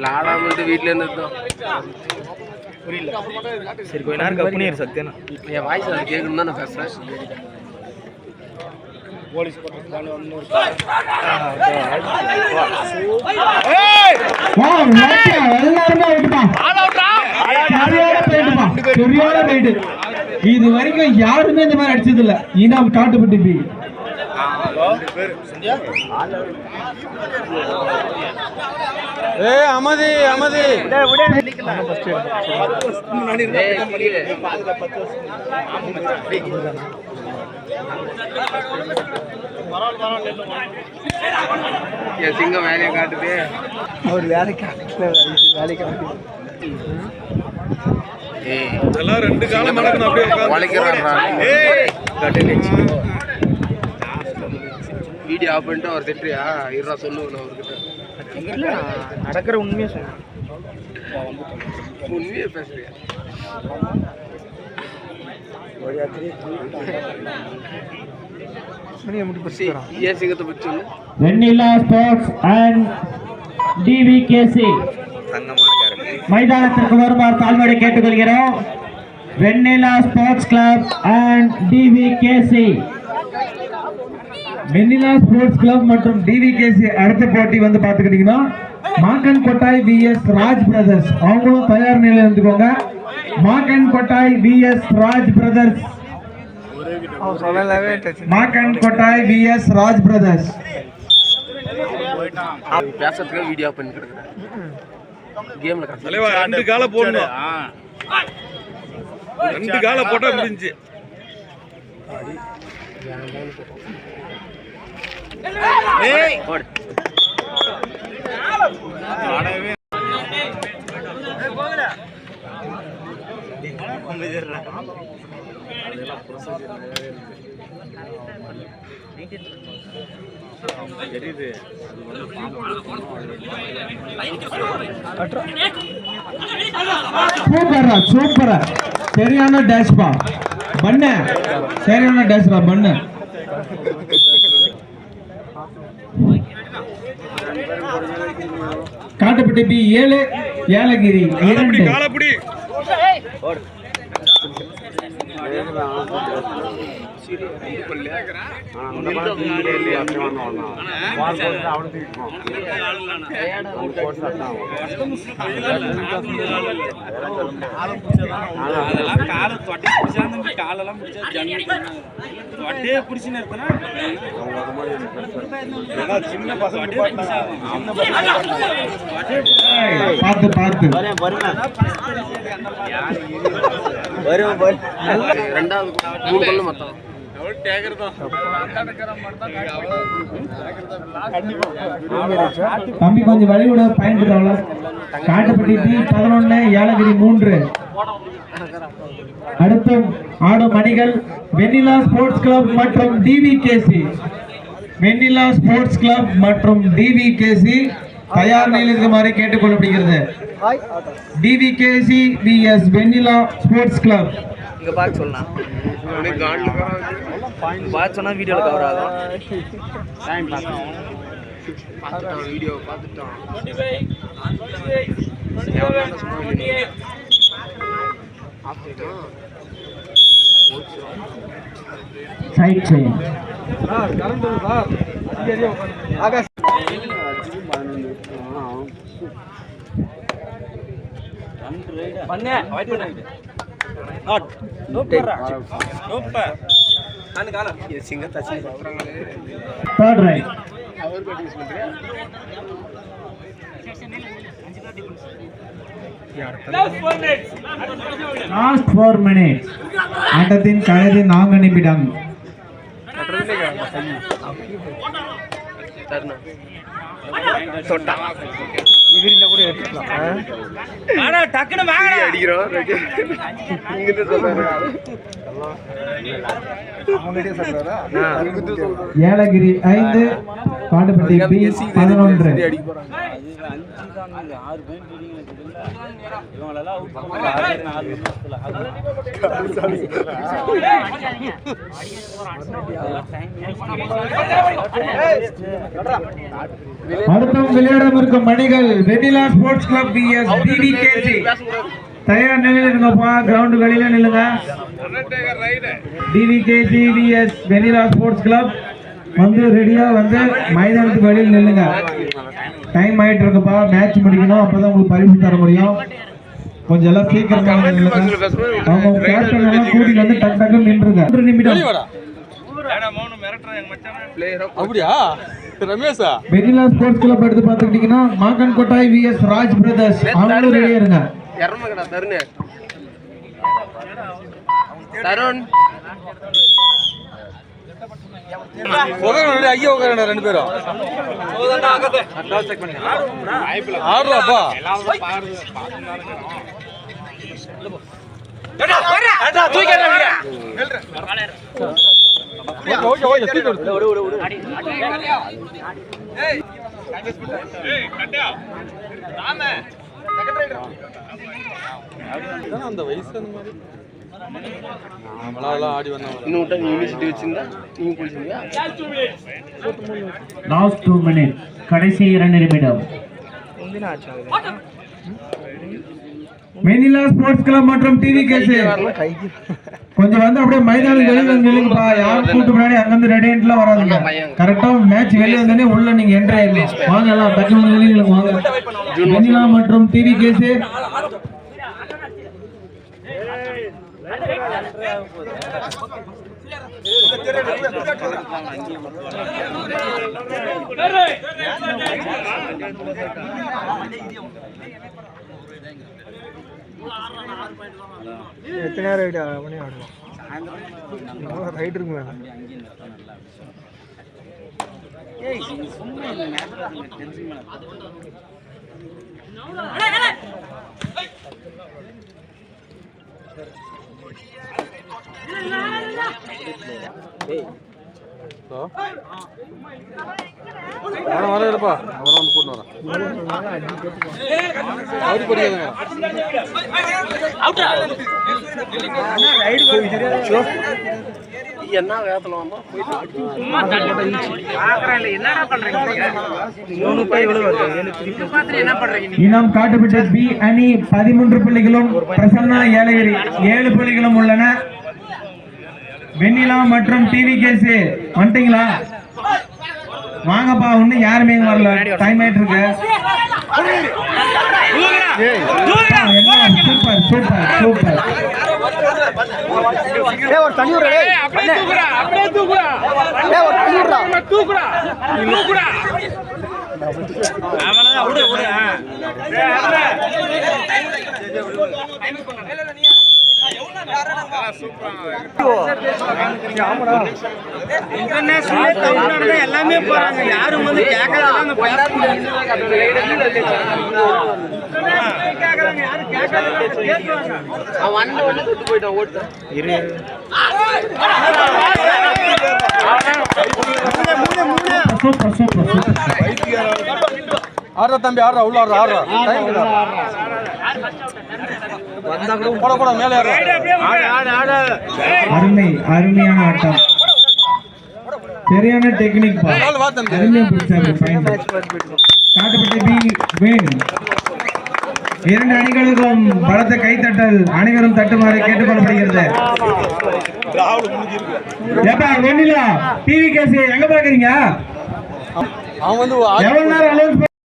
விளாடாமட்டு வீட்டில் இருந்தோம் சரி கொஞ்ச நேரம் கப் பண்ணிடு சத்தியனா என் வாய்ஸ் அது கேட்கணும் தான் நான் சரியான போயிட்டு இது வரைக்கும் யாருமே இந்த மாதிரி அடிச்சது இல்ல இனாம் காட்டுப்பட்டி பி ஏ அமதி அமதி. சிங்கம் வேலையை காட்டுது. அவர் வேலைக்கு வேலைக்கு ஏய் இதெல்லாம் ரெண்டு காலம் நடக்கணும் அப்படியே ஏய் வீடியோ ஆஃப் பண்ணிட்டு அவர் திட்டுறியா? இருடா சொல்லுவேன் நான் அவர்கிட்ட நடக்கிற உண்மையை சொன்னேன் உண்மையே பேசுறியா சி, ஏன் சிங்கத்தை பற்றி சொல்லு வெண்ணிலா ஸ்போர்ட்ஸ் அண்ட் டிவிகேசி தங்கமான கேரக்டர் மைதானத்திற்கு வருமாறு தாழ்மையை கேட்டுக்கொள்கிறோம் Vennila sports club and TVKC Vennila sports club மற்றும் டிவிகேசி அடுத்த போட்டி வந்து பார்த்துக்கிட்டீங்கன்னா மாக்கன் கொட்டாய் விஎஸ் ராஜ் பிரதர்ஸ். அவங்களும் தயார் நிலையில் இருந்துக்கோங்க. மாக்கன் கொட்டாய் vs Raj brothers. Makkan Kottai VS Raj brothers. பேசுறதுக்காக வீடியோ ஆஃப் பண்ணி கிடக்குறேன் கேம்ல ரெண்டு காலை போடணும். ரெண்டு காலை போட்டா முடிஞ்சு போடு சூப்பரா சூப்பரா சரியான டேஷ் பா. பண்ண. சரியான டேஷ் பா பண்ண. காட்டுப்பட்டி பி ஏழு ஏலகிரி காலப்படி இரண்டு காலெல்லாம் தொட்டியே பிடிச்சி நிறுத்தினா சின்ன பசங்க ஏய், பார்த்து பார்த்து ரெண்டாவது மூணு கொள்ள தம்பி கொஞ்சம் வழி விட காட்டுப்பட்டி பி பதினொன்னு ஏலகிரி மூன்று. அடுத்து ஆடும் அணிகள் வெண்ணிலா ஸ்போர்ட்ஸ் கிளப் மற்றும் டிவிகேசி. வெண்ணிலா ஸ்போர்ட்ஸ் கிளப் மற்றும் டிவிகேசி தயார் நிலையில் இருக்குமாறு கேட்டுக்கொள்ளப்படுகிறது. TVKC VS Vennila sports club இங்க பார்க்க சொல்லலாம் அப்படியே காலில் பார்த்து சொன்னா வீடியோல கவர் ஆகும் பார்த்துட்டான் வீடியோ பார்த்துட்டான் சைட் சேஞ்ச் பண்ணே வைட் பண்ணு சூப்பர் காலு காலு என் சிங்கத்தை அச்சு சாப்பிட்றாங்களே தேர்ட் ரைட் அவர் பேட்டிங் பண்ணுறியா லாஸ்ட் ஃபோர் மினிட்ஸ் ஆட்டத்தின் கடைசி நான்கு நிமிடம். தருணா. இவரிந்த கூட எடுத்துக்கலாம். ஆனா டக்குனு வாங்கடா அடிக்கிறோம். இங்கிட்டு சொல்றாரு. ஏலகிரி ஐந்து காட்டுப்பட்டி பி பதினொன்று. அடுத்தும் விளையாடம் இருக்கும் மணிகள் Vennila sports club VS TVKC. தயார் நிலையில் இருங்கப்பா கிரவுண்டு வெளியில நில்லுங்க. TVKC VS Vennila sports club வந்து ரெடியா வந்து மைதானத்துக்கு வெளியில் நில்லுங்க. டைம் ஆயிட்டு இருக்குப்பா மேட்ச் முடிக்கணும். அப்பதான் உங்களுக்கு பரிசு தர முடியும். கொஞ்சம் எல்லாம் சீக்கிரமா அவங்க கேப்டன் எல்லாம் கூட்டிட்டு வந்து டக்கு டக்கு நின்றுங்க. மூன்று நிமிடம். அப்படியா? ரமேஷா? வெண்ணிலா ஸ்போர்ட்ஸ் கிளப் எடுத்து பார்த்துக்கிட்டீங்கன்னா மாக்கன் கொட்டாய் விஎஸ் ராஜ் பிரதர்ஸ் அவங்களும் ரெடியா இருங்க. இறமக்கடா தருண். உட்கார ஐயா உட்கார ரெண்டு பேரும் ஆடுறாப்பா அந்த வயசு அந்த மாதிரி இன்னும் விட்டா நீ யூனிவர்சிட்டி வச்சிருந்தா நீங்க குளிச்சிருந்தியா லாஸ்ட் டூ மினிட் கடைசி இரண்டு நிமிடம். வெண்ணிலா ஸ்போர்ட்ஸ் கிளப் மற்றும் டிவி கேஸ் கொஞ்சம் வந்து அப்படியே மைதானம் வெளியில நில்லுங்கப்பா. யாரும் கூட்டு முன்னாடி அங்கிருந்து ரெடியன்ட்லாம் வராதுங்க. கரெக்டா மேட்ச் வெளியே வந்தோடனே உள்ள நீங்க என்ட்ரி ஆயிடலாம். வாங்க எல்லாம் டக்குனு வெளியில வாங்க. வெண்ணிலா மற்றும் டிவி கேஸ் எத்தனை நேரம் ரைடு மணி ஆடுவோம் ரைட் இருக்கு மேடம் ஏய் சும்மா இந்த நேரத்துல டென்ஷன் பண்ண வர வர இருப்பா அவரை வந்து கூட்டு வரேன் அவரு என்ன வேகத்துல இனம் காட்டுப்பட்ட பி அணி பதிமூன்று புள்ளிகளும் பிரசன்னா ஏலகிரி ஏழு புள்ளிகளும் உள்ளன. வெண்ணிலா மற்றும் டிவி கேஸ் வந்துட்டீங்களா வாங்கப்பா இன்னும் யாருமே வரல டைம் ஆயிட்டு இருக்கு சூப்பர் சூப்பர் சூப்பர் அவனதான் விடு விடு இன்டர்நேஷனல் தமிழ்நாடு எல்லாமே போறாங்க யாரும் வந்து கேட்கறதுல கேட்கறாங்க யாரும் போயிட்டான் ஓட்டு தம்பி ஆடுறா உள்ள ஆடுறா. ஆடுறா டைம் அருமை அருமையான ஆட்டம். சரியான டெக்னிக் அருமையா பிடிச்சாரு பையன் காட்டுப்பட்டி பி வேன் இரண்டு அணிகளுக்கும் பலத்த கைத்தட்டல். அனைவரும் தட்டுமாறு கேட்டுக்கொள்ளப்படுகிறது. ஏப்பா வெண்ணிலா டிவி கேஸ் எங்க பாக்குறீங்க அவன் வந்து எவ்வளவு நேரம் அலௌன்ஸ்